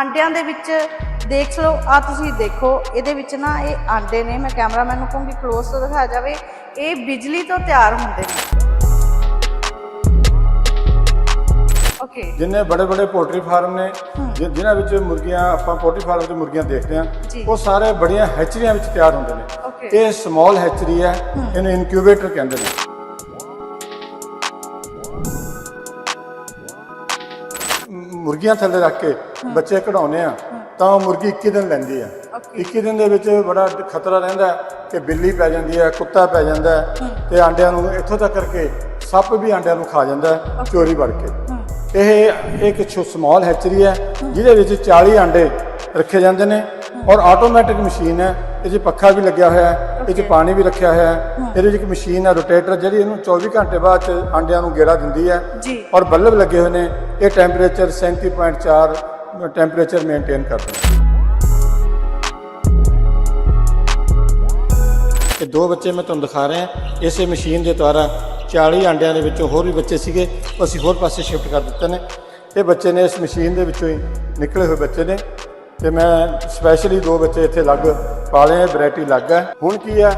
ਆਂਡਿਆਂ ਦੇ ਵਿੱਚ ਦੇਖ ਲਓ ਆ ਤੁਸੀਂ ਦੇਖੋ ਇਹਦੇ ਵਿੱਚ ਨਾ ਇਹ ਆਂਡੇ ਨੇ ਮੈਂ ਕੈਮਰਾਮੈਨ ਨੂੰ ਕਹੂੰਗੀ ਕਲੋਜ਼ ਤੋਂ ਦਿਖਾਇਆ ਜਾਵੇ ਇਹ ਬਿਜਲੀ ਤੋਂ ਤਿਆਰ ਹੁੰਦੇ ਨੇ। ਓਕੇ ਜਿੰਨੇ ਬੜੇ ਬੜੇ ਪੋਲਟਰੀ ਫਾਰਮ ਨੇ ਜਿਨ੍ਹਾਂ ਵਿੱਚ ਮੁਰਗੀਆਂ ਆਪਾਂ ਪੋਲਟਰੀ ਫਾਰਮ 'ਚ ਮੁਰਗੀਆਂ ਦੇਖਦੇ ਜੀ। ਉਹ ਸਾਰੇ ਬੜੀਆਂ ਹੈਚਰੀਆਂ ਵਿੱਚ ਤਿਆਰ ਹੁੰਦੇ ਨੇ. ਇਹ ਸਮਾਲ ਹੈਚਰੀ ਹੈ ਇਹਨੂੰ ਇਨਕਿਊਬੇਟਰ ਕਹਿੰਦੇ ਨੇ। ਮੁਰਗੀਆਂ ਥੱਲੇ ਰੱਖ ਕੇ ਬੱਚੇ ਕਢਾਉਨੇ ਆ ਤਾਂ ਉਹ ਮੁਰਗੀ 21 ਦਿਨ ਲੈਂਦੀ ਆ। Okay. 21 ਦਿਨ ਦੇ ਵਿੱਚ ਬੜਾ ਖਤਰਾ ਰਹਿੰਦਾ ਕਿ ਬਿੱਲੀ ਪੈ ਜਾਂਦੀ ਹੈ ਕੁੱਤਾ ਪੈ ਜਾਂਦਾ ਤੇ ਆਂਡਿਆਂ ਨੂੰ ਇੱਥੋਂ ਤੱਕ ਕਰਕੇ ਸੱਪ ਵੀ ਆਂਡਿਆਂ ਨੂੰ ਖਾ ਜਾਂਦਾ ਚੋਰੀ ਵੜ ਕੇ। ਇਹ ਇੱਕ ਛੋ ਸਮਾਲ ਹੈਚਰੀ ਹੈ ਜਿਹਦੇ ਵਿੱਚ 40 ਆਂਡੇ ਰੱਖੇ ਜਾਂਦੇ ਨੇ ਔਰ ਆਟੋਮੈਟਿਕ ਮਸ਼ੀਨ ਹੈ। ਇਹ 'ਚ ਪੱਖਾ ਵੀ ਲੱਗਿਆ ਹੋਇਆ ਹੈ 'ਚ ਪਾਣੀ ਵੀ ਰੱਖਿਆ ਹੋਇਆ ਹੈ। ਇਹਦੇ 'ਚ ਇੱਕ ਮਸ਼ੀਨ ਹੈ ਰੋਟੇਟਰ ਜਿਹੜੀ ਇਹਨੂੰ 24 ਘੰਟੇ ਬਾਅਦ 'ਚ ਆਂਡਿਆਂ ਨੂੰ ਗੇੜਾ ਦਿੰਦੀ ਹੈ। ਔਰ ਬੱਲਬ ਲੱਗੇ ਹੋਏ ਨੇ ਇਹ ਟੈਂਪਰੇਚਰ 37.4 ਟੈਂਪਰੇਚਰ ਮੇਨਟੇਨ ਕਰਦੇ ਨੇ। ਇਹ ਦੋ ਬੱਚੇ ਮੈਂ ਤੁਹਾਨੂੰ ਦਿਖਾ ਰਿਹਾ ਇਸੇ ਮਸ਼ੀਨ ਦੇ ਦੁਆਰਾ 40 ਆਂਡਿਆਂ ਦੇ ਵਿੱਚੋਂ ਹੋਰ ਵੀ ਬੱਚੇ ਸੀਗੇ ਅਸੀਂ ਹੋਰ ਪਾਸੇ ਸ਼ਿਫਟ ਕਰ ਦਿੱਤੇ ਨੇ। ਇਹ ਬੱਚੇ ਨੇ ਇਸ ਮਸ਼ੀਨ ਦੇ ਵਿੱਚੋਂ ਹੀ ਨਿਕਲੇ ਹੋਏ ਬੱਚੇ ਨੇ। ਤੇ ਮੈਂ ਸਪੈਸ਼ਲੀ ਦੋ ਬੱਚੇ ਇੱਥੇ ਲੱਗ ਪਾਲੇ ਵੈਰਾਈਟੀ ਲੱਗ ਹੈ। ਹੁਣ ਕੀ ਹੈ?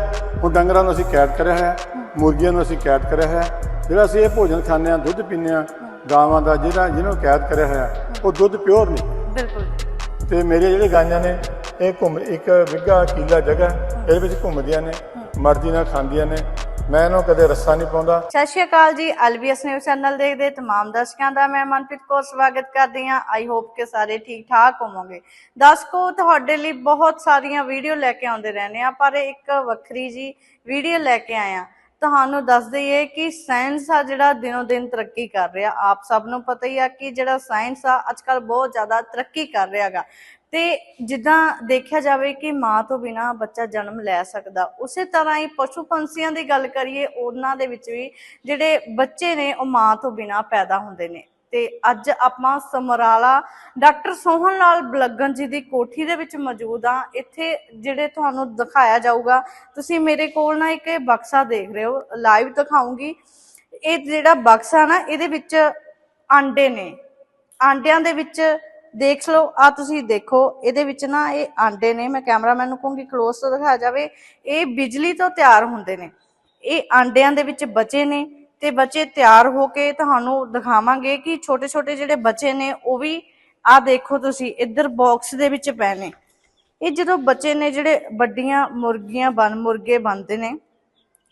ਹੁਣ ਡੰਗਰਾਂ ਨੂੰ ਅਸੀਂ ਕੈਦ ਕਰਿਆ ਹੈ, ਮੁਰਗੀਆਂ ਨੂੰ ਅਸੀਂ ਕੈਦ ਕਰਿਆ ਹੈ। ਜਿਹੜਾ ਅਸੀਂ ਇਹ ਭੋਜਨ ਖਾਂਦੇ ਹਾਂ ਦੁੱਧ ਪੀਂਦੇ ਹਾਂ ਗਾਵਾਂ ਦਾ ਜਿਹੜਾ ਜਿਹਨੂੰ ਕੈਦ ਕਰਿਆ ਹੋਇਆ ਉਹ ਦੁੱਧ ਪਿਓਰ ਨਹੀਂ। ਬਿਲਕੁਲ। ਤੇ ਮੇਰੇ ਜਿਹੜੇ ਗਾਈਆਂ ਨੇ ਇਹ ਘੁੰਮ ਇੱਕ ਵਿਗਾ ਕੀਲਾ ਜਗ੍ਹਾ ਇਹਦੇ ਵਿੱਚ ਘੁੰਮਦੀਆਂ ਨੇ ਮਰਜ਼ੀ ਨਾਲ ਖਾਂਦੀਆਂ ਨੇ। ਮੈਂ ਇਹਨੂੰ ਕਦੇ ਰੱਸਾ ਨਹੀਂ ਪਾਉਂਦਾ। ਸਤਿ ਸ਼੍ਰੀ ਅਕਾਲ ਜੀ, ਐਲਬੀਐਸ ਨਿਊਜ਼ ਚੈਨਲ ਦੇਖਦੇ ਤਮਾਮ ਦਰਸ਼ਕਾਂ ਦਾ ਮੈਂ ਮਨਪ੍ਰੀਤ ਕੌਰ ਸਵਾਗਤ ਕਰਦੀ ਹਾਂ। ਆਈ ਹੋਪ ਕਿ ਸਾਰੇ ਠੀਕ ਠਾਕ ਹੋਵੋਗੇ। ਦਰਸ਼ਕੋ, ਤੁਹਾਡੇ ਲਈ ਬਹੁਤ ਸਾਰੀਆਂ ਵੀਡੀਓ ਲੈ ਕੇ ਆਉਂਦੇ ਰਹਿੰਦੇ ਆ ਪਰ ਇੱਕ ਵੱਖਰੀ ਜੀ ਵੀਡੀਓ ਲੈ ਕੇ ਆਏ ਆ ਤੁਹਾਨੂੰ ਦੱਸ ਦਈਏ ਕਿ ਸਾਇੰਸ ਆ ਜਿਹੜਾ ਦਿਨੋ ਦਿਨ ਤਰੱਕੀ ਕਰ ਰਿਹਾ। ਆਪ ਸਭ ਨੂੰ ਪਤਾ ਹੀ ਆ ਕਿ ਜਿਹੜਾ ਸਾਇੰਸ ਆ ਅੱਜਕੱਲ ਬਹੁਤ ਜ਼ਿਆਦਾ ਤਰੱਕੀ ਕਰ ਰਿਹਾਗਾ। ਤੇ ਜਿੱਦਾਂ ਦੇਖਿਆ ਜਾਵੇ ਕਿ ਮਾਂ ਤੋਂ ਬਿਨਾ ਬੱਚਾ ਜਨਮ ਲੈ ਸਕਦਾ, ਉਸੇ ਤਰ੍ਹਾਂ ਹੀ ਪਸ਼ੂ ਪੰਛੀਆਂ ਦੀ ਗੱਲ ਕਰੀਏ, ਉਹਨਾਂ ਦੇ ਵਿੱਚ ਵੀ ਜਿਹੜੇ ਬੱਚੇ ਨੇ, ਉਹ ਮਾਂ ਤੋਂ ਬਿਨਾ ਪੈਦਾ ਹੁੰਦੇ ਨੇ। ਤੇ ਅੱਜ ਆਪਾਂ ਸਮਰਾਲਾ ਡਾਕਟਰ ਸੋਹਣ ਲਾਲ ਬਲਗਨ ਜੀ ਦੀ ਕੋਠੀ ਦੇ ਵਿੱਚ ਮੌਜੂਦ ਆ ਇੱਥੇ ਜਿਹੜੇ ਤੁਹਾਨੂੰ ਦਿਖਾਇਆ ਜਾਊਗਾ, ਤੁਸੀਂ ਮੇਰੇ ਕੋਲ ਨਾ ਇੱਕ ਬਕਸਾ ਦੇਖ ਰਹੇ ਹੋ, ਲਾਈਵ ਦਿਖਾਉਂਗੀ। ਇਹ ਜਿਹੜਾ ਬਕਸਾ ਨਾ, ਇਹਦੇ ਵਿੱਚ ਆਂਡੇ ਨੇ। ਆਂਡਿਆਂ ਦੇ ਵਿੱਚ ਦੇਖ ਲਓ ਆ ਤੁਸੀਂ ਦੇਖੋ, ਇਹਦੇ ਵਿੱਚ ਨਾ ਇਹ ਆਂਡੇ ਨੇ, ਮੈਂ ਕੈਮਰਾਮੈਨ ਨੂੰ ਕਹੂੰਗੀ ਕਲੋਜ਼ ਤੋਂ ਦਿਖਾਇਆ ਜਾਵੇ, ਇਹ ਬਿਜਲੀ ਤੋਂ ਤਿਆਰ ਹੁੰਦੇ ਨੇ। ਇਹ ਆਂਡਿਆਂ ਦੇ ਵਿੱਚ ਬਚੇ ਨੇ ਤੇ ਬੱਚੇ ਤਿਆਰ ਹੋ ਕੇ ਤੁਹਾਨੂੰ ਦਿਖਾਵਾਂਗੇ ਕਿ ਛੋਟੇ ਛੋਟੇ ਜਿਹੜੇ ਬੱਚੇ ਨੇ, ਉਹ ਵੀ ਆ ਦੇਖੋ ਤੁਸੀਂ, ਇੱਧਰ ਬਾਕਸ ਦੇ ਵਿੱਚ ਪਏ ਨੇ। ਇਹ ਜਦੋਂ ਬੱਚੇ ਨੇ, ਜਿਹੜੇ ਵੱਡੀਆਂ ਮੁਰਗੀਆਂ ਬਣ, ਮੁਰਗੇ ਬਣਦੇ ਨੇ,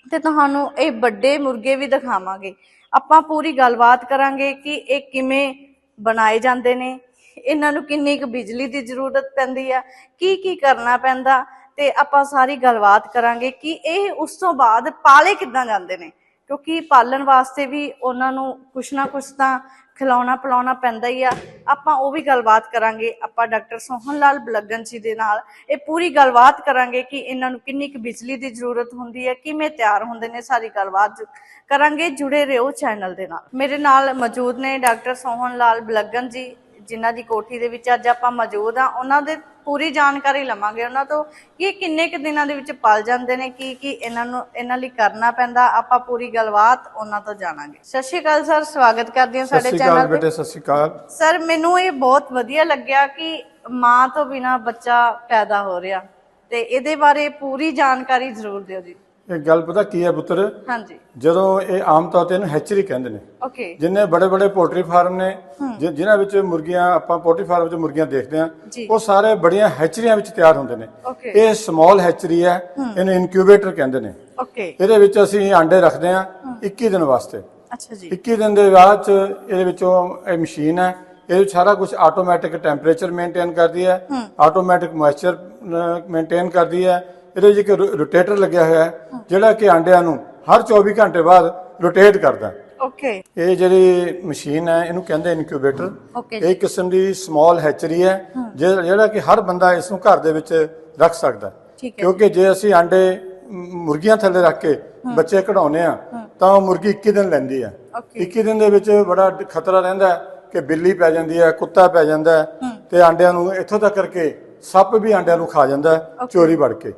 ਤੇ ਤੁਹਾਨੂੰ ਇਹ ਵੱਡੇ ਮੁਰਗੇ ਵੀ ਦਿਖਾਵਾਂਗੇ। ਆਪਾਂ ਪੂਰੀ ਗੱਲਬਾਤ ਕਰਾਂਗੇ ਕਿ ਇਹ ਕਿਵੇਂ ਬਣਾਏ ਜਾਂਦੇ ਨੇ ਇਹਨਾਂ ਨੂੰ ਕਿੰਨੀ ਕੁ ਬਿਜਲੀ ਦੀ ਜ਼ਰੂਰਤ ਪੈਂਦੀ ਆ, ਕੀ ਕੀ ਕਰਨਾ ਪੈਂਦਾ, ਤੇ ਆਪਾਂ ਸਾਰੀ ਗੱਲਬਾਤ ਕਰਾਂਗੇ ਕਿ ਇਹ ਉਸ ਤੋਂ ਬਾਅਦ ਪਾਲੇ ਕਿੱਦਾਂ ਜਾਂਦੇ ਨੇ, ਕਿਉਂਕਿ ਪਾਲਣ ਵਾਸਤੇ ਵੀ ਉਹਨਾਂ ਨੂੰ ਕੁਛ ਨਾ ਕੁਛ ਤਾਂ ਖਿਲਾਉਣਾ ਪਿਲਾਉਣਾ ਪੈਂਦਾ ਹੀ ਆ। ਆਪਾਂ ਉਹ ਵੀ ਗੱਲਬਾਤ ਕਰਾਂਗੇ, ਆਪਾਂ ਡਾਕਟਰ ਸੋਹਨ ਲਾਲ ਬਲਗਨ ਜੀ ਦੇ ਨਾਲ ਇਹ ਪੂਰੀ ਗੱਲਬਾਤ ਕਰਾਂਗੇ ਕਿ ਇਹਨਾਂ ਨੂੰ ਕਿੰਨੀ ਕੁ ਬਿਜਲੀ ਦੀ ਜ਼ਰੂਰਤ ਹੁੰਦੀ ਹੈ, ਕਿਵੇਂ ਤਿਆਰ ਹੁੰਦੇ ਨੇ, ਸਾਰੀ ਗੱਲਬਾਤ ਕਰਾਂਗੇ ਜੁੜੇ ਰਹੋ ਚੈਨਲ ਦੇ ਨਾਲ। ਮੇਰੇ ਨਾਲ ਮੌਜੂਦ ਨੇ ਡਾਕਟਰ ਸੋਹਨ ਲਾਲ ਬਲਗਨ ਜੀ ਜਿਨ੍ਹਾਂ ਦੀ ਕੋਠੀ ਦੇ ਵਿੱਚ ਅੱਜ ਆਪਾਂ ਮੌਜੂਦ ਆ ਉਹਨਾਂ ਦੇ ਪੂਰੀ ਜਾਣਕਾਰੀ ਲਵਾਂਗੇ। ਉਹਨਾਂ ਤੋਂ ਕਿ ਇਹ ਕਿੰਨੇ ਕੁ ਦਿਨਾਂ ਦੇ ਵਿੱਚ ਪਲ ਜਾਂਦੇ ਨੇ ਕੀ ਕੀ ਇਹਨਾਂ ਨੂੰ ਇਹਨਾਂ ਲਈ ਕਰਨਾ ਪੈਂਦਾ ਆਪਾਂ ਪੂਰੀ ਗੱਲਬਾਤ ਉਹਨਾਂ ਤੋਂ ਜਾਣਾਂਗੇ। ਸਤਿ ਸ਼੍ਰੀ ਅਕਾਲ ਸਰ ਸਵਾਗਤ ਕਰਦੇ ਹਾਂ ਸਾਡੇ ਚੈਨਲ ਤੇ ਬੇਟੇ ਸਤਿ ਸ਼੍ਰੀ ਅਕਾਲ। ਸਰ ਮੈਨੂੰ ਇਹ ਬਹੁਤ ਵਧੀਆ ਲੱਗਿਆ ਕਿ ਮਾਂ ਤੋਂ ਬਿਨਾ ਬੱਚਾ ਪੈਦਾ ਹੋ ਰਿਹਾ। ਤੇ ਇਹਦੇ ਬਾਰੇ ਪੂਰੀ ਜਾਣਕਾਰੀ ਜ਼ਰੂਰ ਦਿਓ ਜੀ। ਇਹ ਗੱਲ ਪਤਾ ਕੀ ਹੈ ਪੁੱਤਰ? ਹਾਂਜੀ। ਜਦੋਂ ਇਹ ਆਮ ਤੌਰ ਤੇ ਇਹਨੂੰ ਹੈਚਰੀ ਕਹਿੰਦੇ ਨੇ। ਓਕੇ। ਜਿੰਨੇ ਬੜੇ ਬੜੇ ਪੋਲਟਰੀ ਫਾਰਮ ਨੇ ਜਿ- ਜਿਨ੍ਹਾਂ ਵਿੱਚ ਮੁਰਗੀਆਂ ਆਪਾਂ ਪੋਲਟਰੀ ਫਾਰਮ ਵਿੱਚ ਮੁਰਗੀਆਂ ਦੇਖਦੇ ਜੀ। ਉਹ ਸਾਰੇ ਬੜੀਆਂ ਹੈਚਰੀਆਂ ਵਿੱਚ ਤਿਆਰ ਹੁੰਦੇ ਨੇ। ਇਹ ਸਮਾਲ ਹੈਚਰੀ ਹੈ ਇਹਨੂੰ ਇਨਕਿਊਬੇਟਰ ਕਹਿੰਦੇ ਨੇ। ਓਕੇ। ਇਹਦੇ ਵਿੱਚ ਅਸੀਂ ਆਂਡੇ ਰੱਖਦੇ ਹਾਂ 21 ਦਿਨ ਵਾਸਤੇ। ਅੱਛਾ ਜੀ। 21 ਦਿਨ ਦੇ ਬਾਅਦ ਚ ਇਹਦੇ ਵਿੱਚੋਂ ਇਹ ਮਸ਼ੀਨ ਹੈ ਇਹਦੇ ਵਿੱਚ ਸਾਰਾ ਕੁਝ ਆਟੋਮੈਟਿਕ ਟੈਂਪਰੇਚਰ ਮੇਨਟੇਨ ਕਰਦੀ ਹੈ ਆਟੋਮੈਟਿਕ ਮੋਇਸਚਰ ਮੇਨਟੇਨ ਕਰਦੀ ਹੈ ਇਹਦੇ ਵਿੱਚ ਇੱਕ ਰੋਟੇਟਰ ਲੱਗਿਆ ਹੋਇਆ ਹੈ ਜਿਹੜਾ ਕਿ ਆਂਡਿਆਂ ਨੂੰ ਹਰ 24 ਘੰਟੇ ਬਾਅਦ ਰੋਟੇਟ ਕਰਦਾ। ਓਕੇ ਇਹ ਜਿਹੜੀ ਮਸ਼ੀਨ ਹੈ ਇਹਨੂੰ ਕਹਿੰਦੇ ਇਨਕਿਊਬੇਟਰ। ਇਹ ਕਿਸਮ ਦੀ ਸਮਾਲ ਹੈਚਰੀ ਹੈ ਜਿਹ- ਜਿਹੜਾ ਕਿ ਹਰ ਬੰਦਾ ਇਸ ਨੂੰ ਘਰ ਦੇ ਵਿੱਚ ਰੱਖ ਸਕਦਾ ਕਿਉਂਕਿ ਜੇ ਅਸੀਂ ਆਂਡੇ ਮੁਰਗੀਆਂ ਥੱਲੇ ਰੱਖ ਕੇ ਬੱਚੇ ਕਢਾਉਨੇ ਆ ਤਾਂ ਉਹ ਮੁਰਗੀ 21 ਦਿਨ ਲੈਂਦੀ ਆ ਓਕੇ 21 ਦਿਨ ਦੇ ਵਿੱਚ ਬੜਾ ਖਤਰਾ ਰਹਿੰਦਾ ਕਿ ਬਿੱਲੀ ਪੈ ਜਾਂਦੀ ਹੈ ਕੁੱਤਾ ਪੈ ਜਾਂਦਾ ਤੇ ਆਂਡਿਆਂ ਨੂੰ ਇੱਥੋਂ ਤੱਕ ਕਰਕੇ ਸੱਪ ਵੀ ਆਂਡਿਆਂ ਨੂੰ ਖਾ ਜਾਂਦਾ ਹੈ ਚੋਰੀ ਵੜ ਕੇ।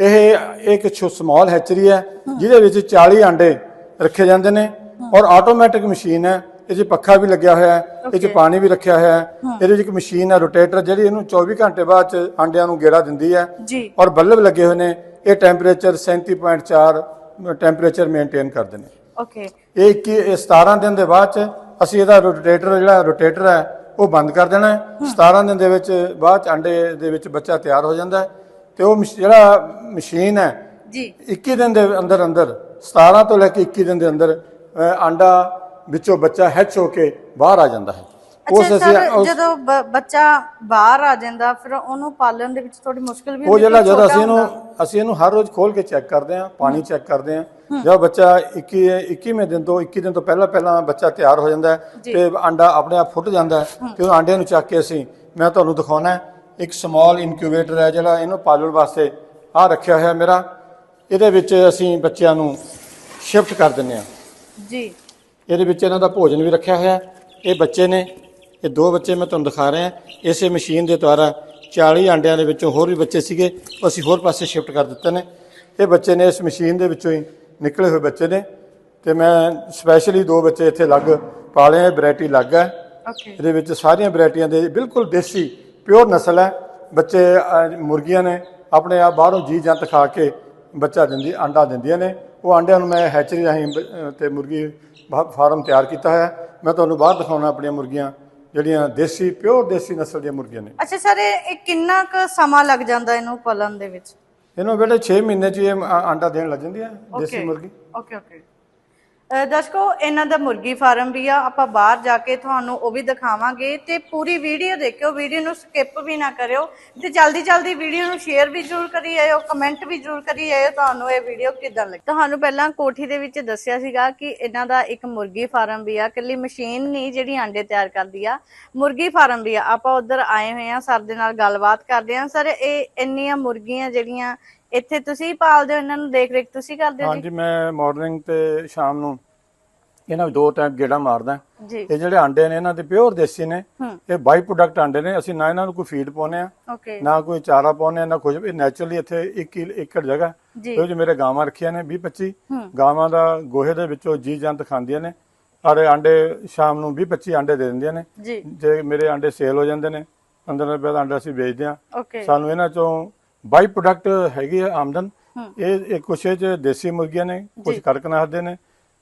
ਇਹ ਇੱਕ ਛੋ ਸਮਾਲ ਹੈਚਰੀ ਹੈ ਜਿਹਦੇ ਵਿੱਚ 40 ਆਂਡੇ ਰੱਖੇ ਜਾਂਦੇ ਨੇ ਔਰ ਆਟੋਮੈਟਿਕ ਮਸ਼ੀਨ ਹੈ ਇਹ 'ਚ ਪੱਖਾ ਵੀ ਲੱਗਿਆ ਹੋਇਆ ਹੈ ਇਹ 'ਚ. ਪਾਣੀ ਵੀ ਰੱਖਿਆ ਹੋਇਆ ਹੈ। ਇਹਦੇ 'ਚ ਇੱਕ ਮਸ਼ੀਨ ਹੈ ਰੋਟੇਟਰ ਜਿਹੜੀ ਇਹਨੂੰ 24 ਘੰਟੇ ਬਾਅਦ 'ਚ ਆਂਡਿਆਂ ਨੂੰ ਗੇੜਾ ਦਿੰਦੀ ਹੈ। ਜੀ। ਔਰ ਬੱਲਬ ਲੱਗੇ ਹੋਏ ਨੇ ਇਹ ਟੈਂਪਰੇਚਰ 37.4 ਟੈਂਪਰੇਚਰ ਮੇਨਟੇਨ ਕਰਦੇ ਨੇ। ਓਕੇ ਇਹ 21 ਇਹ 17 ਦਿਨ ਦੇ ਬਾਅਦ ਚ ਅਸੀਂ ਇਹਦਾ ਰੋਟੇਟਰ ਜਿਹੜਾ ਰੋਟੇਟਰ ਹੈ ਉਹ ਬੰਦ ਕਰ ਦੇਣਾ ਹੈ। 17 ਦਿਨ ਦੇ ਵਿੱਚ ਬਾਅਦ ਚ ਅੰਡੇ ਦੇ ਵਿੱਚ ਬੱਚਾ ਤਿਆਰ ਹੋ ਜਾਂਦਾ ਹੈ ਤੇ ਉਹ ਮਸ਼- ਜਿਹੜਾ ਮਸ਼ੀਨ ਹੈ ਜੀ। 21 ਦਿਨ ਦੇ ਅੰਦਰ ਅੰਦਰ 17 ਤੋਂ ਲੈ ਕੇ 21 ਦਿਨ ਦੇ ਅੰਦਰ ਅ, ਆਂਡਾ ਵਿੱਚੋਂ ਬੱਚਾ ਹੈਚ ਹੋ ਕੇ ਬਾਹਰ ਆ ਜਾਂਦਾ ਹੈ। ਅੱਛਾ ਸਰ ਉਸ- ਜਦੋਂ ਬ- ਬੱਚਾ ਬਾਹਰ ਆ ਜਾਂਦਾ ਫਿਰ ਉਹਨੂੰ ਪਾਲਣ ਦੇ ਵਿੱਚ ਥੋੜੀ ਮੁਸ਼ਕਲ ਵੀ ਉਹ ਹੁੰਦੀ ਜਿਹੜਾ ਕਿਉਂਕਿ ਜਦੋਂ ਛੋਟਾ ਅਸੀਂ ਇਹਨੂੰ ਹੁੰਦਾ। ਅਸੀਂ ਇਹਨੂੰ ਹਰ ਰੋਜ਼ ਖੋਲ ਕੇ ਚੈੱਕ ਕਰਦੇ ਹਾਂ ਪਾਣੀ ਚੈੱਕ ਕਰਦੇ ਹਾਂ। ਜਦੋਂ ਬੱਚਾ 21 21ਵੇਂ ਦਿਨ ਤੋਂ 21 ਦਿਨ ਤੋਂ ਪਹਿਲਾਂ ਪਹਿਲਾਂ ਬੱਚਾ ਤਿਆਰ ਹੋ ਜਾਂਦਾ ਹੈ ਜੀ। ਤੇ ਆਂਡਾ ਆਪਣੇ ਆਪ ਫੁੱਟ ਜਾਂਦਾ ਹੈ ਤੇ ਉਹ ਆਂਡਿਆਂ ਨੂੰ ਚੱਕ ਕੇ ਅਸੀਂ ਮੈਂ ਤੁਹਾਨੂੰ ਦਿਖਾਉਣਾ ਹੈ ਇੱਕ ਸਮਾਲ ਇਨਕਿਊਬੇਟਰ ਹੈ ਜਿਹੜਾ ਇਹਨੂੰ ਪਾਲਣ ਵਾਸਤੇ ਆ ਰੱਖਿਆ ਹੋਇਆ ਮੇਰਾ। ਇਹਦੇ ਵਿੱਚ ਅਸੀਂ ਬੱਚਿਆਂ ਨੂੰ ਸ਼ਿਫਟ ਕਰ ਦਿੰਦੇ ਹਾਂ। ਜੀ। ਇਹਦੇ ਵਿੱਚ ਇਹਨਾਂ ਦਾ ਭੋਜਨ ਵੀ ਰੱਖਿਆ ਹੋਇਆ ਹੈ। ਇਹ ਬੱਚੇ ਨੇ ਇਹ ਦੋ ਬੱਚੇ ਮੈਂ ਤੁਹਾਨੂੰ ਦਿਖਾ ਰਿਹਾ। ਇਸੇ ਮਸ਼ੀਨ ਦੇ ਦੁਆਰਾ 40 ਅੰਡਿਆਂ ਦੇ ਵਿੱਚੋਂ ਹੋਰ ਵੀ ਬੱਚੇ ਸੀਗੇ। ਅਸੀਂ ਹੋਰ ਪਾਸੇ ਸ਼ਿਫਟ ਕਰ ਦਿੱਤੇ ਨੇ। ਇਹ ਬੱਚੇ ਨੇ ਇਸ ਮਸ਼ੀਨ ਦੇ ਵਿੱਚੋਂ ਹੀ ਨਿਕਲੇ ਹੋਏ ਬੱਚੇ ਨੇ। ਤੇ ਮੈਂ ਸਪੈਸ਼ਲੀ ਦੋ ਬੱਚੇ ਇੱਥੇ ਲੱਗ ਪਾਲੇ ਆ। ਵੈਰਾਈਟੀ ਲੱਗ ਹੈ। ਓਕੇ ਇਹਦੇ ਵਿੱਚ ਸਾਰੀਆਂ ਵੈਰਾਈਟੀਆਂ ਦੇ ਬਿਲਕੁਲ ਦੇਸੀ ਪਿਓਰ ਨਸਲ ਹੈ। ਬੱਚੇ ਮੁਰਗੀਆਂ ਨੇ ਆਪਣੇ ਆਪ ਬਾਹਰੋਂ ਜੀ ਜੰਤ ਖਾ ਕੇ ਬੱਚਾ ਦਿੰਦੀ ਆਂਡਾ ਦਿੰਦੀਆਂ ਨੇ। ਉਹ ਆਂਡਿਆਂ ਨੂੰ ਮੈਂ ਹੈਚਰੀ ਰਾਹੀਂ ਤੇ ਮੁਰਗੀ ਫਾਰਮ ਤਿਆਰ ਕੀਤਾ ਹੋਇਆ। ਮੈਂ ਤੁਹਾਨੂੰ ਬਾਹਰ ਦਿਖਾਉਣਾ ਆਪਣੀਆਂ ਮੁਰਗੀਆਂ। ਜਿਹੜੀਆਂ ਦੇਸੀ ਪਿਓਰ ਦੇਸੀ ਨਸਲ ਦੀਆਂ ਮੁਰਗੀਆਂ ਨੇ। ਅੱਛਾ ਸਰ ਇਹ ਕਿੰਨਾ ਕੁ ਸਮਾਂ ਲੱਗ ਜਾਂਦਾ ਇਹਨੂੰ ਪਾਲਣ ਦੇ ਵਿੱਚ? ਇਹਨੂੰ ਬੇਟੇ 6 ਮਹੀਨੇ ਚ ਇਹ ਆ- ਆਂਡਾ ਦੇਣ ਲੱਗ ਜਾਂਦੀ ਹੈ ਦੇਸੀ. ਮੁਰਗੀ। ਓਕੇ ਓਕੇ ਦਰਸ਼ਕੋ, ਇਹਨਾਂ ਦਾ ਮੁਰਗੀ ਫਾਰਮ ਵੀ ਆ, ਆਪਾਂ ਬਾਹਰ ਜਾ ਕੇ ਤੁਹਾਨੂੰ ਉਹ ਵੀ ਦਿਖਾਵਾਂਗੇ ਤੇ ਪੂਰੀ ਵੀਡੀਓ ਦੇਖਿਓ, ਵੀਡੀਓ ਨੂੰ ਸਕਿਪ ਵੀ ਨਾ ਕਰਿਓ ਤੇ ਜਲਦੀ ਜਲਦੀ ਵੀਡੀਓ ਨੂੰ ਸ਼ੇਅਰ ਵੀ ਜ਼ਰੂਰ ਕਰੀ ਆਇਓ ਕਮੈਂਟ ਵੀ ਜ਼ਰੂਰ ਕਰੀ ਆਇਓ, ਤੁਹਾਨੂੰ ਇਹ ਵੀਡੀਓ ਕਿਦਾਂ ਲੱਗੀ? ਤੁਹਾਨੂੰ ਪਹਿਲਾਂ ਕੋਠੀ ਦੇ ਵਿੱਚ ਦੱਸਿਆ ਸੀਗਾ ਕਿ ਇਹਨਾਂ ਦਾ ਇੱਕ ਮੁਰਗੀ ਫਾਰਮ ਵੀ ਆ, ਇਕੱਲੀ ਮਸ਼ੀਨ ਨਹੀਂ ਜਿਹੜੀ ਆਂਡੇ ਤਿਆਰ ਕਰਦੀ ਆ, ਮੁਰਗੀ ਫਾਰਮ ਵੀ ਆ। ਆਪਾਂ ਉਧਰ ਆਏ ਹੋਏ ਆ, ਸਰ ਦੇ ਨਾਲ ਗੱਲਬਾਤ ਕਰਦੇ ਆ। ਸਰ, ਇਹ ਇੰਨੀਆਂ ਮੁਰਗੀਆਂ ਜਿਹੜੀਆਂ ਇੱਥੇ ਤੁਸੀਂ ਪਾਲਦੇ ਹੋ ਇਹਨਾਂ ਨੂੰ ਦੇਖ ਰੇਖ ਤੁਸੀਂ ਕਰਦੇ ਹੋ ਜੀ? ਹਾਂਜੀ ਮੈਂ ਮਾਰਨਿੰਗ ਤੇ ਸ਼ਾਮ ਨੂੰ ਇਹਨਾਂ ਦੋ ਟਾਈਮ ਗੇੜਾ ਮਾਰਦਾ। ਜੀ। ਇਹ ਜਿਹੜੇ ਆਂਡੇ ਨੇ ਇਹਨਾਂ ਦੇ ਪਿਓਰ ਦੇਸੀ ਨੇ ਇਹ ਬਾਈ ਪ੍ਰੋਡਕਟ ਆਂਡੇ ਨੇ ਅਸੀਂ ਨਾ ਇਹਨਾਂ ਨੂੰ ਕੋਈ ਫੀਡ ਪਾਉਂਦੇ ਆ ਨਾ ਕੋਈ ਚਾਰਾ ਪਾਉਂਦੇ ਆ ਨਾ ਕੁਝ। ਇਹ ਨੈਚੁਰਲੀ ਇੱਥੇ 1 ਏਕੜ ਜਗ੍ਹਾ। ਉਹ ਜੋ ਮੇਰੇ ਗਾਵਾਂ ਰੱਖੀਆਂ ਨੇ 20 25 ਹੂੰ। ਗਾਵਾਂ ਦਾ ਗੋਹੇ ਦੇ ਵਿੱਚੋਂ ਜੀ ਜੰਤ ਖਾਂਦੀਆਂ ਨੇ। ਔਰ ਇਹ ਆਂਡੇ ਸ਼ਾਮ ਨੂੰ 20 25 ਆਂਡੇ ਦੇ ਦਿੰਦੀਆਂ ਨੇ। ਜੀ। ਮੇਰੇ ਆਂਡੇ ਸੇਲ ਹੋ ਜਾਂਦੇ ਨੇ 15 ਰੁਪਏ ਦਾ ਆਂਡਾ ਅਸੀਂ ਵੇਚਦੇ ਆ ਸਾਨੂੰ ਇਹਨਾਂ ਚੋਂ ਬਾਈ ਪ੍ਰੋਡਕਟ ਹੈਗੀ ਆ ਆਮਦਨ। ਇਹ ਇਹ ਕੁਛ ਇਹ 'ਚ ਦੇਸੀ ਮੁਰਗੀਆਂ ਨੇ ਕੁਝ ਜੀ। ਕਰਕਨਾਥ ਦੇ ਨੇ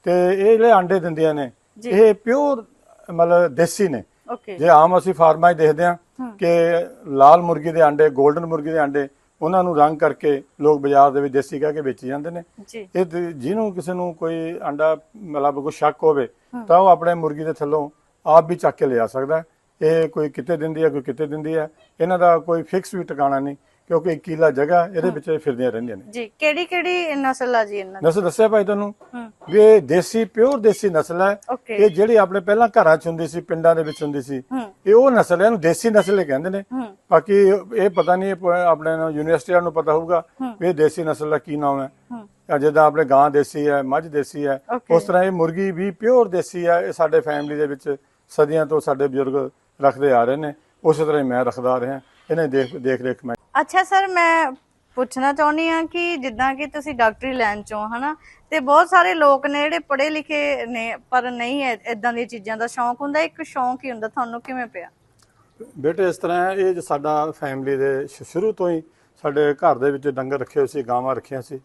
ਤੇ ਇਹ ਜਿਹੜੇ ਆਂਡੇ ਦਿੰਦੀਆਂ ਨੇ। ਇਹ ਪਿਓਰ ਮਤਲਬ ਦੇਸੀ ਨੇ ਓਕੇ ਜੇ ਆਮ ਅਸੀਂ ਫਾਰਮਾਂ 'ਚ ਦੇਖਦੇ ਹੂੰ। ਕਿ ਲਾਲ ਮੁਰਗੀ ਦੇ ਆਂਡੇ 골ਡਨ ਮੁਰਗੀ ਦੇ ਆਂਡੇ ਉਹਨਾਂ ਨੂੰ ਰੰਗ ਕਰਕੇ ਲੋਕ ਬਾਜ਼ਾਰ ਦੇ ਵਿੱਚ ਦੇਸੀ ਕਹਿ ਕੇ ਵੇਚੀ ਜਾਂਦੇ ਨੇ ਇਹ ਜਿਹਨੂੰ ਕਿਸੇ ਨੂੰ ਕੋਈ ਆਂਡਾ ਮਤਲਬ ਕੋਈ ਸ਼ੱਕ ਹੋਵੇ ਤਾਂ ਉਹ ਆਪਣੇ ਮੁਰਗੀ ਦੇ ਥੱਲੋਂ ਆਪ ਵੀ ਚੱਕ ਕੇ ਲਿਆ ਸਕਦਾ। ਇਹ ਕੋਈ ਕਿਤੇ ਦਿੰਦੀ ਹੈ ਕੋਈ ਕਿਤੇ ਦਿੰਦੀ ਹੈ ਇਹਨਾਂ ਦਾ ਕੋਈ ਫਿਕਸ ਵੀ ਟਿਕਾਣਾ ਨਹੀਂ ਕਿਉਂਕਿ ਇੱਕ ਕਿਲਾ ਜਗ੍ਹਾ ਇਹਦੇ ਵਿੱਚ ਇਹ ਫਿਰਦੀਆਂ ਰਹਿੰਦੀਆਂ ਨੇ। ਜੀ ਕਿਹੜੀ ਕਿਹੜੀ ਨਸਲ ਆ ਜੀ ਇਹਨਾਂ ਦੀ? ਨਸਲ ਦੱਸਿਆ ਭਾਈ ਤੁਹਾਨੂੰ? ਵੀ ਇਹ ਦੇਸੀ ਪਿਓਰ ਦੇਸੀ ਨਸਲ ਹੈ। ਇਹ ਜਿਹੜੀ ਆਪਣੇ ਪਹਿਲਾਂ ਘਰਾਂ 'ਚ ਹੁੰਦੀ ਸੀ ਪਿੰਡਾਂ ਦੇ ਵਿੱਚ ਹੁੰਦੀ ਸੀ ਇਹ ਉਹ ਨਸਲ ਹੈ ਇਹਨੂੰ ਦੇਸੀ ਨਸਲ ਹੀ ਕਹਿੰਦੇ ਨੇ। ਬਾਕੀ ਇਹ ਪਤਾ ਨਹੀਂ ਆਪਣੇ ਨੂੰ ਯੂਨੀਵਰਸਿਟੀਆਂ ਨੂੰ ਪਤਾ ਹੋਊਗਾ। ਵੀ ਇਹ ਦੇਸੀ ਨਸਲ ਦਾ ਕੀ ਨਾਮ ਹੈ। ਜਿੱਦਾਂ ਆਪਣੇ ਗਾਂ ਦੇਸੀ ਹੈ ਮੱਝ ਦੇਸੀ ਹੈ. ਉਸ ਤਰ੍ਹਾਂ ਇਹ ਮੁਰਗੀ ਵੀ ਪਿਓਰ ਦੇਸੀ ਹੈ ਇਹ ਸਾਡੇ ਫੈਮਿਲੀ ਦੇ ਵਿੱਚ ਸਦੀਆਂ ਤੋਂ ਸਾਡੇ ਬਜ਼ੁਰਗ ਰੱਖਦੇ ਆ ਰਹੇ ਨੇ। ਉਸੇ ਤਰ੍ਹਾਂ ਹੀ ਮੈਂ ਰੱਖਦਾ ਰਿਹਾ। ਇਹਨਾਂ ਦੇਖ ਦੇਖ ਰੇਖ ਮੈਂ ਅੱਛਾ ਸਰ ਮੈਂ ਪੁੱਛਣਾ ਚਾਹੁੰਦੀ ਆ ਕਿ ਜਿੱਦਾਂ ਕਿ ਤੁਸੀਂ ਡਾਕਟਰੀ ਲਾਈਨ ਚੋਂ ਹਨਾ ਤੇ ਬਹੁਤ ਸਾਰੇ ਲੋਕ ਨੇ ਜਿਹੜੇ ਪੜ੍ਹੇ ਲਿਖੇ ਨੇ ਪਰ ਨਹੀਂ ਇਦਾਂ ਦੀਆਂ ਚੀਜ਼ਾਂ ਦਾ ਸ਼ੌਂਕ ਹੁੰਦਾ ਇੱਕ ਸ਼ੌਂਕ ਹੀ ਹੁੰਦਾ ਤੁਹਾਨੂੰ ਕਿਵੇਂ ਪਿਆ? ਬੇਟੇ ਇਸ ਤਰ੍ਹਾਂ ਇਹ ਜੋ ਸਾਡਾ ਫੈਮਿਲੀ ਦੇ ਸ਼ੁਰੂ ਤੋਂ ਹੀ ਸਾਡੇ ਘਰ ਦੇ ਵਿੱਚ ਡੰਗਰ ਰੱਖੇ ਹੋਏ ਸੀ ਗਾਵਾਂ ਰੱਖੀਆਂ ਸੀ।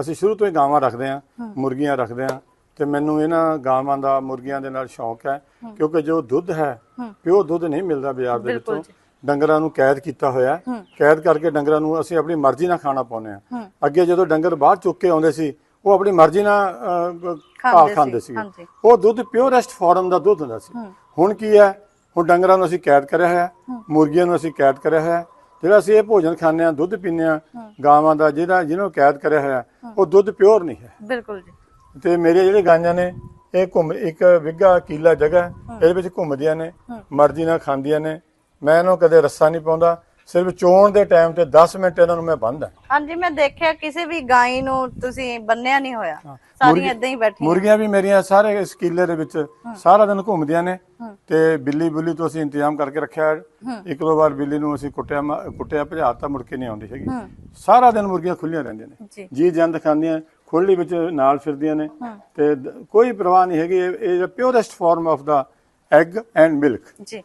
ਅਸੀਂ ਸ਼ੁਰੂ ਤੋਂ ਹੀ ਗਾਵਾਂ ਰੱਖਦੇ ਹਾਂ ਮੁਰਗੀਆਂ ਰੱਖਦੇ ਹਾਂ ਤੇ ਮੈਨੂੰ ਇਹਨਾਂ ਗਾਵਾਂ ਦਾ ਮੁਰਗੀਆਂ ਦੇ ਨਾਲ ਸ਼ੌਂਕ ਹੈ ਕਿਉਂਕਿ ਜੋ ਦੁੱਧ ਹੈ। ਪਿਓ ਦੁੱਧ ਨਹੀਂ ਮਿਲਦਾ ਬਾਜ਼ਾਰ ਦੇ ਵਿੱਚੋਂ। ਡੰਗਰਾਂ ਨੂੰ ਕੈਦ ਕੀਤਾ ਹੋਇਆ ਹੈ। ਹੂੰ। ਕੈਦ ਕਰਕੇ ਡੰਗਰਾਂ ਨੂੰ ਅਸੀਂ ਆਪਣੀ ਮਰਜ਼ੀ ਨਾਲ ਖਾਣਾ ਪਾਉਂਦੇ ਹਾਂ। ਹੂੰ। ਅੱਗੇ ਜਦੋਂ ਡੰਗਰ ਬਾਹਰ ਚੁੱਕ ਕੇ ਆਉਂਦੇ ਸੀ ਉਹ ਆਪਣੀ ਮਰਜ਼ੀ ਨਾਲ ਅਹ, ਘਾਹ ਖਾਂਦੇ ਖਾਂਦੇ ਸੀ, ਹਾਂਜੀ। ਉਹ ਦੁੱਧ ਪਿਓਰੈਸਟ ਫਾਰਮ ਦਾ ਦੁੱਧ ਹੁੰਦਾ ਸੀ। ਹੂੰ। ਹੁਣ ਕੀ ਹੈ? ਹੁਣ ਡੰਗਰਾਂ ਨੂੰ ਅਸੀਂ ਕੈਦ ਕਰਿਆ ਹੋਇਆ ਹੈ, ਮੁਰਗੀਆਂ ਨੂੰ ਅਸੀਂ ਕੈਦ ਕਰਿਆ ਹੋਇਆ ਹੈ। ਜਿਹੜਾ ਅਸੀਂ ਇਹ ਭੋਜਨ ਖਾਂਦੇ ਆ ਦੁੱਧ ਪੀਂਦੇ ਆ ਗਾਵਾਂ ਦਾ ਜਿਹੜਾ ਜਿਹਨੂੰ ਕੈਦ ਕਰਿਆ ਹੋਇਆ ਹੈ, ਉਹ ਦੁੱਧ ਪਿਓਰ ਨਹੀਂ ਹੈ। ਬਿਲਕੁਲ ਜੀ। ਤੇ ਮੇਰੇ ਜਿਹੜੇ ਗਾਈਆਂ ਨੇ ਇਹ ਘੁੰਮ ਇੱਕ ਵਿਗਾ ਕੀਲਾ ਜਗ੍ਹਾ ਹੈ, ਇਹਦੇ ਵਿੱਚ ਘੁੰਮਦੀਆਂ ਨੇ ਮਰਜ਼ੀ ਨਾਲ ਖਾਂਦੀਆਂ ਨੇ। ਮੈਂ ਇਹਨੂੰ ਕਦੇ ਰੱਸਾ ਨਹੀਂ ਪਾਉਂਦਾ। ਸਿਰਫ ਚੋਣ ਦੇ ਟਾਈਮ ਤੇ 10 ਮਿੰਟ ਇਹਨਾਂ ਨੂੰ ਮੈਂ ਬੰਨਦਾ ਹਾਂਜੀ ਮੈਂ ਦੇਖਿਆ ਕਿਸੇ ਵੀ ਗਾਈ ਨੂੰ ਤੁਸੀਂ ਬੰਨਿਆ ਨਹੀਂ ਹੋਇਆ। ਸਾਰੀਆਂ ਇਦਾਂ ਹੀ ਬੈਠੀਆਂ। ਮੁਰਗੀਆਂ ਵੀ ਮੇਰੀਆਂ ਸਾਰੇ ਇਸ ਕੀਲੇ ਦੇ ਵਿੱਚ ਸਾਰਾ ਦਿਨ ਘੁੰਮਦੀਆਂ ਨੇ। ਤੇ ਬਿੱਲੀ ਬੁੱਲੀ ਤੋਂ ਅਸੀਂ ਇੰਤਜ਼ਾਮ ਕਰਕੇ ਰੱਖਿਆ। ਇੱਕ ਦੋ ਵਾਰ ਬਿੱਲੀ ਨੂੰ ਅਸੀਂ ਕੁੱਟਿਆ ਕੁੱਟਿਆ ਭਜਾਤਾ ਮੁੜ ਕੇ ਨਹੀਂ ਆਉਂਦੀ ਹੈਗੀ। ਸਾਰਾ ਦਿਨ ਮੁਰਗੀਆਂ ਖੁੱਲੀਆਂ ਰਹਿੰਦੀਆਂ ਨੇ। ਜੀ। ਜੰਦ ਖਾਂਦੀਆਂ ਖੁੱਲੀ ਵਿੱਚ ਨਾਲ ਫਿਰਦੀਆਂ ਨੇ। ਤੇ ਕੋਈ ਪਰਵਾਹ ਨਹੀਂ ਹੈਗੀ। ਇਹ purest form of the egg and milk ਜੀ।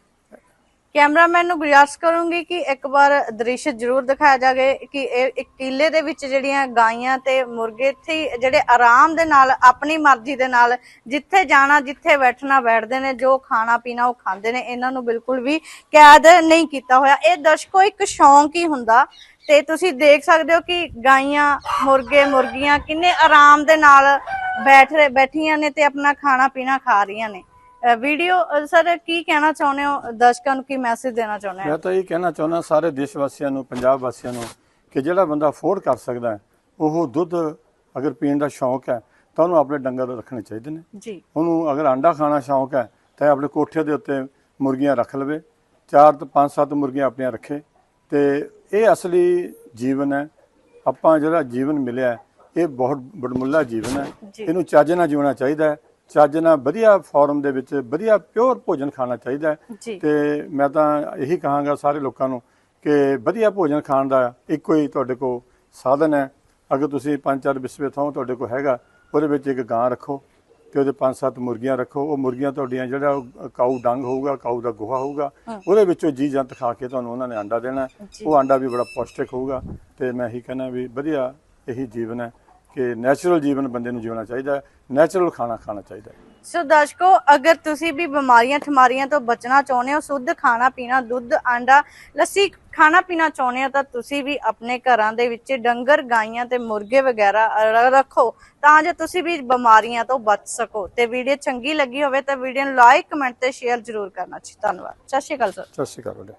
ਕੈਮਰਾਮੈਨ ਨੂੰ ਗੁਜ਼ਾਰਿਸ਼ ਕਰੂੰਗੀ ਕਿ ਇੱਕ ਵਾਰ ਦ੍ਰਿਸ਼ ਜ਼ਰੂਰ ਦਿਖਾਇਆ ਜਾਵੇ ਕਿ ਇਹ ਇੱਕ ਕਿਲੇ ਦੇ ਵਿੱਚ ਜਿਹੜੀਆਂ ਗਾਈਆਂ ਤੇ ਮੁਰਗੇ ਇੱਥੇ ਜਿਹੜੇ ਆਰਾਮ ਦੇ ਨਾਲ, ਆਪਣੀ ਮਰਜ਼ੀ ਦੇ ਨਾਲ ਜਿੱਥੇ ਜਾਣਾ, ਜਿੱਥੇ ਬੈਠਣਾ, ਬੈਠਦੇ ਨੇ, ਜੋ ਖਾਣਾ ਪੀਣਾ ਉਹ ਖਾਂਦੇ ਨੇ, ਇਹਨਾਂ ਨੂੰ ਬਿਲਕੁਲ ਵੀ ਕੈਦ ਨਹੀਂ ਕੀਤਾ ਹੋਇਆ। ਇਹ ਦਰਸ਼ਕੋ ਇੱਕ ਸ਼ੌਂਕ ਹੀ ਹੁੰਦਾ ਤੇ ਤੁਸੀਂ ਦੇਖ ਸਕਦੇ ਹੋ ਕਿ ਗਾਈਆਂ, ਮੁਰਗੇ, ਮੁਰਗੀਆਂ ਕਿੰਨੇ ਆਰਾਮ ਦੇ ਨਾਲ ਬੈਠ ਰਹੇ, ਬੈਠੀਆਂ ਨੇ ਤੇ ਆਪਣਾ ਖਾਣਾ ਪੀਣਾ ਖਾ ਰਹੀਆਂ ਨੇ। ਵੀਡੀਓ ਸਰ ਕੀ ਕਹਿਣਾ ਚਾਹੁੰਦੇ ਹੋ? ਦਰਸ਼ਕਾਂ ਨੂੰ ਕੀ ਮੈਸੇਜ ਦੇਣਾ ਚਾਹੁੰਦੇ ਹੋ? ਮੈਂ ਤਾਂ ਇਹ ਕਹਿਣਾ ਚਾਹੁੰਦਾ ਸਾਰੇ ਦੇਸ਼ ਵਾਸੀਆਂ ਨੂੰ ਪੰਜਾਬ ਵਾਸੀਆਂ ਨੂੰ ਕਿ ਜਿਹੜਾ ਬੰਦਾ ਅਫੋਰਡ ਕਰ ਸਕਦਾ ਹੈ ਉਹ ਦੁੱਧ ਅਗਰ ਪੀਣ ਦਾ ਸ਼ੌਂਕ ਹੈ ਤਾਂ ਉਹਨੂੰ ਆਪਣੇ ਡੰਗਰ ਰੱਖਣੇ ਚਾਹੀਦੇ ਨੇ। ਜੀ। ਉਹਨੂੰ ਅਗਰ ਆਂਡਾ ਖਾਣਾ ਸ਼ੌਂਕ ਹੈ ਤਾਂ ਇਹ ਆਪਣੇ ਕੋਠੇ ਦੇ ਉੱਤੇ ਮੁਰਗੀਆਂ ਰੱਖ ਲਵੇ ਚਾਰ ਤੋਂ ਪੰਜ ਸੱਤ ਮੁਰਗੀਆਂ ਆਪਣੀਆਂ ਰੱਖੇ ਤੇ ਇਹ ਅਸਲੀ ਜੀਵਨ ਹੈ। ਆਪਾਂ ਜਿਹੜਾ ਜੀਵਨ ਮਿਲਿਆ ਇਹ ਬਹੁਤ ਬੜਮੁੱਲਾ ਜੀਵਨ ਹੈ। ਇਹਨੂੰ ਚੱਜ ਨਾਲ ਜਿਉਣਾ ਚਾਹੀਦਾ ਹੈ। ਚੱਜ ਨਾਲ ਵਧੀਆ ਫਾਰਮ ਦੇ ਵਿੱਚ ਵਧੀਆ ਪਿਓਰ ਭੋਜਨ ਖਾਣਾ ਚਾਹੀਦਾ ਹੈ। ਤੇ ਮੈਂ ਤਾਂ ਇਹੀ ਕਹਾਂਗਾ ਸਾਰੇ ਲੋਕਾਂ ਨੂੰ ਕਿ ਵਧੀਆ ਭੋਜਨ ਖਾਣ ਦਾ ਇੱਕੋ ਹੀ ਤੁਹਾਡੇ ਕੋਲ ਸਾਧਨ ਹੈ। ਅਗਰ ਤੁਸੀਂ ਪੰਜ ਚਾਰ ਬਿਸਵੇ ਥਾਂ ਤੁਹਾਡੇ ਕੋਲ ਹੈਗਾ ਉਹਦੇ ਵਿੱਚ ਇੱਕ ਗਾਂ ਰੱਖੋ ਤੇ ਉਹਦੇ ਪੰਜ ਸੱਤ ਮੁਰਗੀਆਂ ਰੱਖੋ। ਉਹ ਮੁਰਗੀਆਂ ਤੁਹਾਡੀਆਂ ਜਿਹੜਾ ਉਹ ਕਾਊ ਡੰਗ ਹੋਊਗਾ ਕਾਊ ਦਾ ਗੋਹਾ ਹੋਊਗਾ ਉਹਦੇ ਵਿੱਚੋਂ ਜੀ ਜੰਤ ਖਾ ਕੇ ਤੁਹਾਨੂੰ ਉਹਨਾਂ ਨੇ ਆਂਡਾ ਦੇਣਾ। ਉਹ ਆਂਡਾ ਵੀ ਬੜਾ ਪੌਸ਼ਟਿਕ ਹੋਊਗਾ ਤੇ ਮੈਂ ਇਹੀ ਕਹਿੰਦਾ ਵੀ ਵਧੀਆ ਇਹੀ ਜੀਵਨ ਹੈ। ਕਿ ਨੈਚੁਰਲ ਜੀਵਨ ਬੰਦੇ ਨੂੰ ਜਿਉਣਾ ਚਾਹੀਦਾ ਹੈ ਨੈਚੁਰਲ ਖਾਣਾ ਖਾਣਾ ਚਾਹੀਦਾ ਸੋ ਦਰਸ਼ਕੋ ਅਗਰ ਤੁਸੀਂ ਵੀ ਬਿਮਾਰੀਆਂ ਠਮਾਰੀਆਂ ਤੋਂ ਬਚਣਾ ਚਾਹੁੰਦੇ ਹੋ ਸ਼ੁੱਧ ਖਾਣਾ ਪੀਣਾ ਦੁੱਧ ਆਂਡਾ ਲੱਸੀ ਖਾਣਾ ਪੀਣਾ ਚਾਹੁੰਦੇ ਹੋ ਤਾਂ ਤੁਸੀਂ ਵੀ ਆਪਣੇ ਘਰਾਂ ਦੇ ਵਿੱਚ ਡੰਗਰ ਗਾਈਆਂ ਤੇ ਮੁਰਗੇ ਵਗੈਰਾ ਰੱਖੋ ਤਾਂ ਜੋ ਤੁਸੀਂ ਵੀ ਬਿਮਾਰੀਆਂ ਤੋਂ ਬਚ ਸਕੋ। ਤੇ ਵੀਡੀਓ ਚੰਗੀ ਲੱਗੀ ਹੋਵੇ ਤਾਂ ਵੀਡੀਓ ਨੂੰ ਲਾਈਕ ਕਮੈਂਟ ਤੇ ਸ਼ੇਅਰ ਜ਼ਰੂਰ ਕਰਨਾ ਜੀ। ਧੰਨਵਾਦ। ਸਤਿ ਸ਼੍ਰੀ ਅਕਾਲ ਸਰ। ਸਤਿ ਸ਼੍ਰੀ ਅਕਾਲ। ਤੁਹਾਡੇ